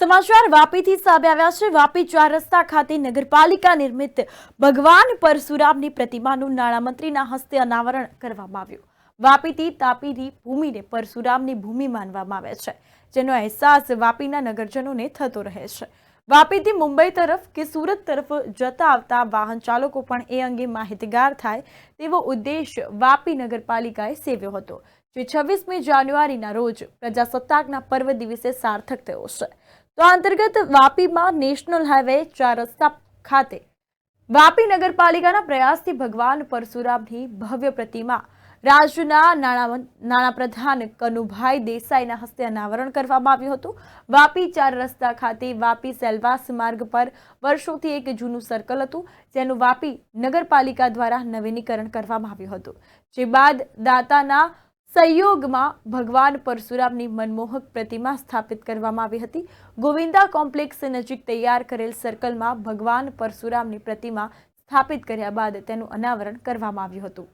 સમાચાર વાપીથી સામે આવ્યા છે. વાપી ચાર રસ્તા ખાતે નગરપાલિકા નિર્મિત ભગવાન પરશુરામની પ્રતિમાનું નાણામંત્રીના હસ્તે અનાવરણ કરવામાં આવ્યું. વાપીથી તાપીની ભૂમિને પરશુરામની ભૂમિ માનવામાં આવે છે, જેનો અહેસાસ વાપીના નગરજનોને થતો રહે છે. વાપીથી મુંબઈ તરફ કે સુરત તરફ જતા આવતા વાહન ચાલકો પણ એ અંગે માહિતગાર થાય તેવો ઉદ્દેશ વાપી નગરપાલિકાએ સેવ્યો હતો, જે છવ્વીસમી જાન્યુઆરીના રોજ પ્રજાસત્તાકના પર્વ દિવસે સાર્થક થયો છે. તો અંતર્ગત વાપીમાં નેશનલ હાઈવે ચાર રસ્તા ખાતે વાપી નગરપાલિકાના પ્રયાસથી ભગવાન પરશુરામની ભવ્ય પ્રતિમા રાજ્યના નાણાપ્રધાન કનુભાઈ દેસાઈના હસ્તે અનાવરણ કરવામાં આવ્યું હતું. વાપી ચાર રસ્તા ખાતે વાપી સેલવાસ માર્ગ પર વર્ષોથી એક જૂનું સર્કલ હતું, જેનું વાપી નગરપાલિકા દ્વારા નવીનીકરણ કરવામાં આવ્યું હતું. જે બાદ દાતાના સહયોગમાં ભગવાન પરશુરામની મનમોહક પ્રતિમા સ્થાપિત કરવામાં આવી હતી. ગોવિંદા કોમ્પ્લેક્સ નજીક તૈયાર કરેલ સર્કલમાં ભગવાન પરશુરામની પ્રતિમા સ્થાપિત કર્યા બાદ તેનું અનાવરણ કરવામાં આવ્યું હતું.